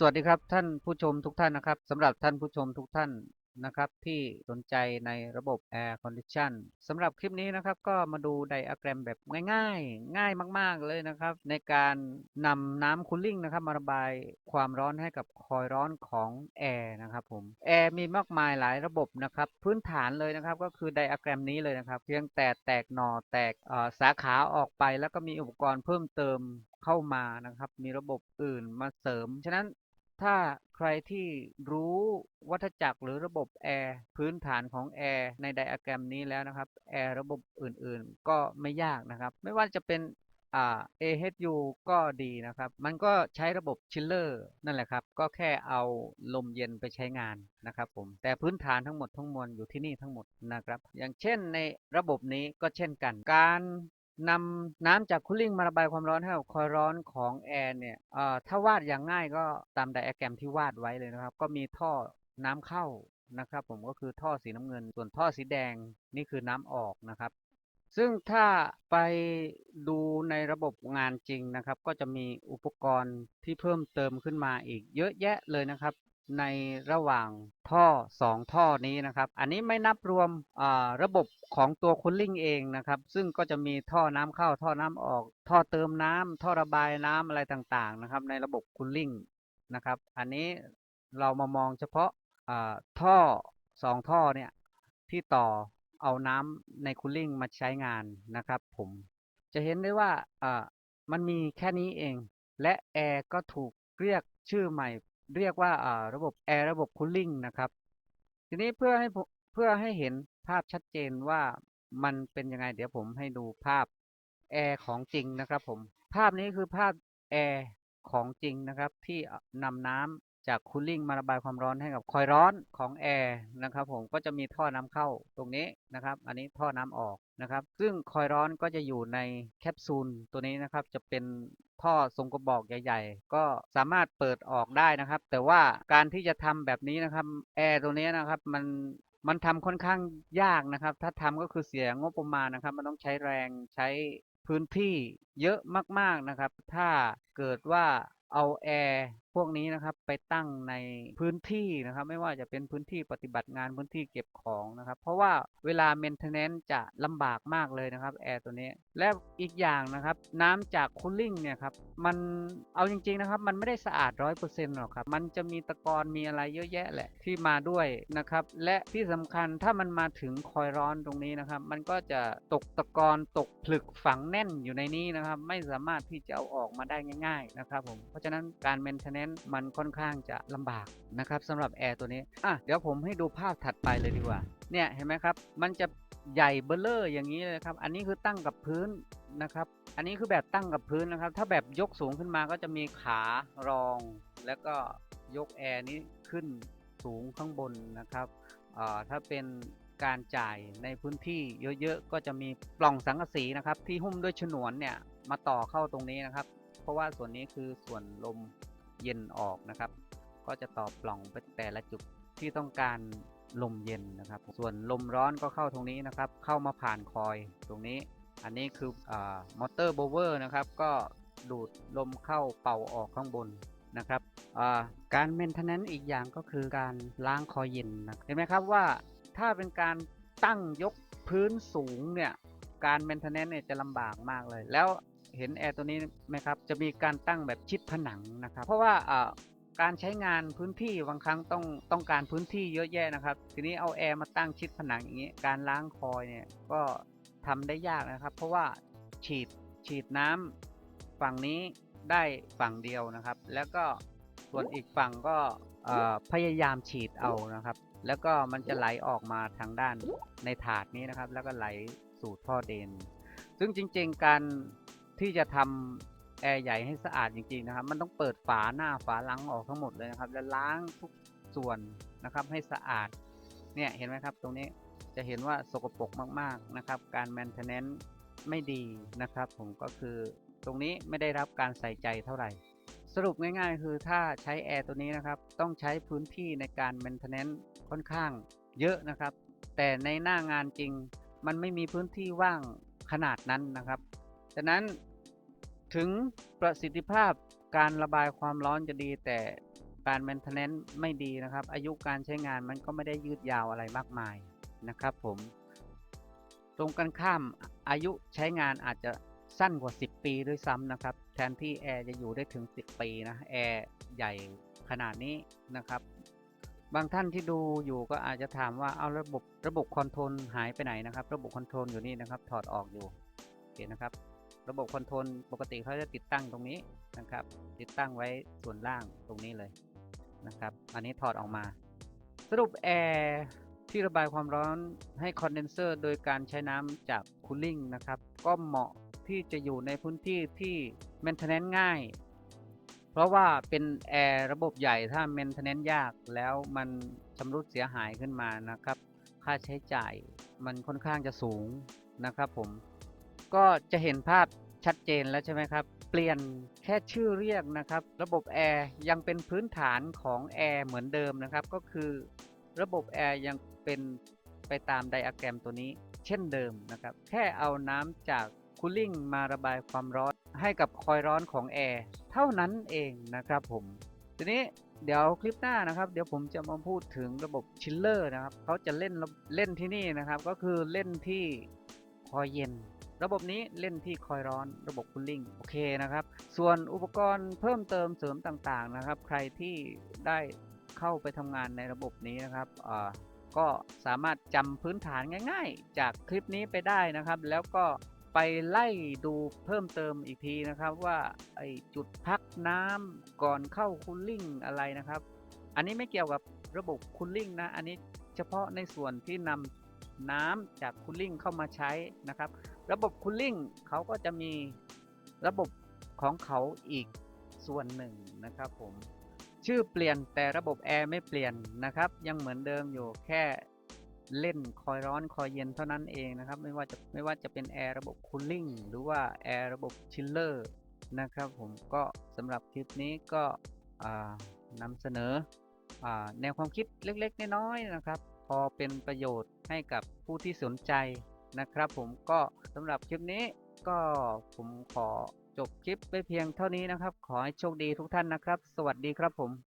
สวัสดีครับท่านผู้ชมทุกท่านนะครับสำหรับท่านผู้ชมทุกท่านนะครับที่สนใจในระบบ Air Condition สำหรับคลิปนี้นะครับก็มาดูไดอะแกรมแบบง่ายๆ ง่ายมากๆเลยนะครับ ในการนำน้ำคูลลิ่งนะครับมาระบายความร้อนให้กับคอยร้อนของแอร์นะครับผมแอร์มีมากมายหลายระบบนะครับพื้นฐานเลยนะครับก็คือไดอะแกรมนี้เลยนะครับเพียงแต่แตกหน่อแตกสาขาออกไป แล้วก็มีอุปกรณ์เพิ่มเติมเข้ามานะครับ มีระบบอื่นมาเสริม ฉะนั้น ถ้าใครที่รู้วัฏจักรหรือระบบแอร์พื้นฐานของแอร์ในไดอะแกรมนี้แล้วนะครับแอร์ระบบอื่นๆ ก็ไม่ยากนะครับ ไม่ว่าจะเป็นอ่า AHU ก็ดีนะครับ มันก็ใช้ระบบชิลเลอร์นั่นแหละครับ ก็แค่เอาลมเย็นไปใช้งานนะครับผม แต่พื้นฐานทั้งหมดทั้งมวลอยู่ที่นี่ทั้งหมดนะครับ อย่างเช่นในระบบนี้ก็เช่นกัน การ นำน้ำจากคูลิ่งมาระบายความร้อนให้กับคอยร้อนของแอร์เนี่ยเอ่อถ้าวาดอย่างง่ายก็ตามไดอะแกรมที่วาดไว้เลยนะครับ ก็มีท่อน้ำเข้านะครับ ผมก็คือท่อสีน้ำเงิน ส่วนท่อสีแดงนี่คือน้ำออกนะครับ ซึ่งถ้าไปดูในระบบงานจริงนะครับ ก็จะมีอุปกรณ์ที่เพิ่มเติมขึ้นมาอีกเยอะแยะเลยนะครับ ในระหว่างท่อ 2 ท่อนี้นะครับ อันนี้ไม่นับรวมระบบของตัวคูลลิ่งเองนะครับ ซึ่งก็จะมีท่อน้ำเข้าท่อน้ำออก ท่อเติมน้ำท่อระบายน้ำอะไรต่างๆนะครับ ในระบบคูลลิ่งนะครับ อันนี้เรามามองเฉพาะอ่าท่อ 2 ท่อเนี่ยที่ต่อเอาน้ำในคูลลิ่งมาใช้งานนะครับผมจะเห็นได้ว่ามันมีแค่นี้เอง และแอร์ก็ถูกเรียกชื่อใหม่ เรียกว่าอ่าระบบแอร์ระบบคูลลิ่งนะครับ ทีนี้เพื่อให้เพื่อให้เห็นภาพชัดเจนว่ามันเป็นยังไง เดี๋ยวผมให้ดูภาพแอร์ของจริงนะครับผมภาพนี้คือภาพแอร์ของจริงนะครับ ที่นำน้ำ จากคูลลิ่งมาระบายความร้อนให้กับคอยร้อนของแอร์นะครับผมก็จะมีท่อน้ำเข้าตรงนี้นะครับ อันนี้ท่อน้ำออกนะครับ ซึ่งคอยร้อนก็จะอยู่ในแคปซูลตัวนี้นะครับ จะเป็นท่อทรงกระบอกใหญ่ๆ ก็สามารถเปิดออกได้นะครับ แต่ว่าการที่จะทำแบบนี้นะครับแอร์ตัวนี้นะครับมันมันทำค่อนข้างยากนะครับ ถ้าทำก็คือเสียงบประมาณนะครับ มันต้องใช้แรงใช้พื้นที่เยอะมากๆนะครับ ถ้าเกิดว่าเอาแอร์พวกนี้นะครับไปตั้งในพื้นที่นะครับ ไม่ว่าจะเป็นพื้นที่ปฏิบัติงานพื้นที่เก็บของนะครับ เพราะว่าเวลา maintenance จะลำบากมากเลยนะครับแอร์ตัวนี้ และอีกอย่างนะครับ น้ำจากคูลลิ่งเนี่ยครับมันเอาจริงๆนะครับ มันไม่ได้สะอาดร้อยเปอร์เซ็นต์หรอกครับ มันจะมีตะกอนมีอะไรเยอะแยะแหละที่มาด้วยนะครับ และที่สำคัญถ้ามันมาถึงคอยร้อนตรงนี้นะครับ มันก็จะตกตะกอนตกผลึกฝังแน่นอยู่ในนี้นะครับ ไม่สามารถที่จะเอาออกมาได้ง่าย ๆนะครับผมเพราะฉะนั้นการ maintenance มันค่อนข้างจะลำบากนะครับสำหรับแอร์ตัวนี้อะเดี๋ยวผมให้ดูภาพถัดไปเลยดีกว่าเนี่ยเห็นไหมครับ มันจะใหญ่เบ้อเลอร์อย่างนี้เลยครับ อันนี้คือตั้งกับพื้นนะครับ อันนี้คือแบบตั้งกับพื้นนะครับ ถ้าแบบยกสูงขึ้นมาก็จะมีขารอง แล้วก็ยกแอร์นี้ขึ้นสูงข้างบนนะครับถ้าเป็นการจ่ายในพื้นที่เยอะๆ ก็จะมีปล่องสังกะสีนะครับ ที่หุ้มด้วยฉนวนเนี่ยมาต่อเข้าตรงนี้นะครับ เพราะว่าส่วนนี้คือส่วนลม เย็นออกนะครับ ก็จะต่อปล่องไปแต่ละจุดที่ต้องการลมเย็นนะครับ ส่วนลมร้อนก็เข้าตรงนี้นะครับ เข้ามาผ่านคอยตรงนี้ อันนี้คืออมอเตอร์โบเวอร์นะครับ ก็ดูดลมเข้าเป่าออกข้างบนนะครับการเมนเทนแนนซ์อีกอย่างก็คือการล้างคอยเย็นนะเห็นไหมครับว่าถ้าเป็นการตั้งยกพื้นสูงเนี่ยการเมนเทนแนนซ์เนี่ยจะลำบากมากเลย แล้ว เห็นแอร์ตัวนี้ไหมครับ จะมีการตั้งแบบชิดผนังนะครับ เพราะว่าการใช้งานพื้นที่บางครั้งต้องต้องการพื้นที่เยอะแยะนะครับ ทีนี้เอาแอร์มาตั้งชิดผนังอย่างนี้ การล้างคอยเนี่ยก็ทำได้ยากนะครับ เพราะว่าฉีดฉีดน้ำฝั่งนี้ได้ฝั่งเดียวนะครับ แล้วก็ส่วนอีกฝั่งก็พยายามฉีดเอานะครับ แล้วก็มันจะไหลออกมาทางด้านในถาดนี้นะครับ แล้วก็ไหลสู่ท่อเดน ซึ่งจริง ๆ การ ที่จะทำแอร์ใหญ่ให้สะอาดจริงๆนะครับ มันต้องเปิดฝาหน้าฝาหลังออกทั้งหมดเลยนะครับ แล้วล้างทุกส่วนนะครับให้สะอาด เนี่ยเห็นไหมครับตรงนี้จะเห็นว่าสกปรกมากๆนะครับ การ maintenance ไม่ดีนะครับ ผมก็คือตรงนี้ไม่ได้รับการใส่ใจเท่าไหร่ สรุปง่ายๆ คือถ้าใช้แอร์ตัวนี้นะครับ ต้องใช้พื้นที่ในการ maintenance ค่อนข้างเยอะนะครับ แต่ในหน้างานจริงมันไม่มีพื้นที่ว่างขนาดนั้นนะครับ ฉะนั้น ถึงประสิทธิภาพการระบายความร้อนจะดี แต่การ maintenance ไม่ดีนะครับ อายุการใช้งานมันก็ไม่ได้ยืดยาวอะไรมากมายนะครับผมตรงกันข้ามอายุใช้งานอาจจะสั้นกว่า 10 ปีด้วยซ้ำนะครับ แทนที่แอร์จะอยู่ได้ถึง 10 ปีนะแอร์ใหญ่ขนาดนี้นะครับ บางท่านที่ดูอยู่ก็อาจจะถามว่าเอาระบบระบบคอนโทรลหายไปไหนนะครับ ระบบคอนโทรลอยู่นี่นะครับ ถอดออกอยู่โอเคนะครับ ระบบคอนโทรลปกติเขาจะติดตั้งตรงนี้นะครับ ติดตั้งไว้ส่วนล่างตรงนี้เลยนะครับ อันนี้ถอดออกมา สรุปแอร์ที่ระบายความร้อนให้คอนเดนเซอร์โดยการใช้น้ำจากคูลิ่งนะครับ ก็เหมาะที่จะอยู่ในพื้นที่ที่ maintenance ง่าย เพราะว่าเป็นแอร์ระบบใหญ่ถ้า maintenance ยากแล้วมันชำรุดเสียหายขึ้นมานะครับ ค่าใช้จ่ายมันค่อนข้างจะสูงนะครับผม ก็จะเห็นภาพชัดเจนแล้วใช่ไหมครับ เปลี่ยนแค่ชื่อเรียกนะครับ ระบบแอร์ยังเป็นพื้นฐานของแอร์เหมือนเดิมนะครับ ก็คือระบบแอร์ยังเป็นไปตามไดอะแกรมตัวนี้ เช่นเดิมนะครับ แค่เอาน้ำจากคูลิ่งมาระบายความร้อนให้กับคอยร้อนของแอร์เท่านั้นเองนะครับผม ทีนี้เดี๋ยวคลิปหน้านะครับ เดี๋ยวผมจะมาพูดถึงระบบชิลเลอร์นะครับเขาจะเล่นเล่นที่นี่นะครับ ก็คือเล่นที่คอยเย็น ระบบนี้เล่นที่คอยร้อนระบบคูลิ่งโอเคนะครับ ส่วนอุปกรณ์เพิ่มเติมเสริมต่างๆนะครับ ใครที่ได้เข้าไปทำงานในระบบนี้นะครับก็สามารถจำพื้นฐานง่าย ๆ จากคลิปนี้ไปได้นะครับ แล้วก็ไปไล่ดูเพิ่มเติมอีกทีนะครับว่าไอจุดพักน้ำก่อนเข้าคูลิ่งอะไรนะครับ อันนี้ไม่เกี่ยวกับระบบคูลิ่งนะ อันนี้เฉพาะในส่วนที่นำ น้ำจากคูลิ่งเข้ามาใช้นะครับ ระบบคูลิ่งเขาก็จะมีระบบของเขาอีกส่วนหนึ่งนะครับผมชื่อเปลี่ยนแต่ระบบแอร์ไม่เปลี่ยนนะครับ ยังเหมือนเดิมอยู่แค่เล่นคอยร้อนคอยเย็นเท่านั้นเองนะครับ ไม่ว่าจะไม่ว่าจะเป็นแอร์ระบบคูลิ่งหรือว่าแอร์ระบบชิลเลอร์นะครับผมก็สำหรับคลิปนี้ก็นำเสนออแนวความคิดเล็กๆน้อยๆนะครับ พอเป็นประโยชน์ให้กับผู้ที่สนใจนะครับผมก็สำหรับคลิปนี้ก็ผมขอจบคลิปไปเพียงเท่านี้นะครับ ขอให้โชคดีทุกท่านนะครับ สวัสดีครับผม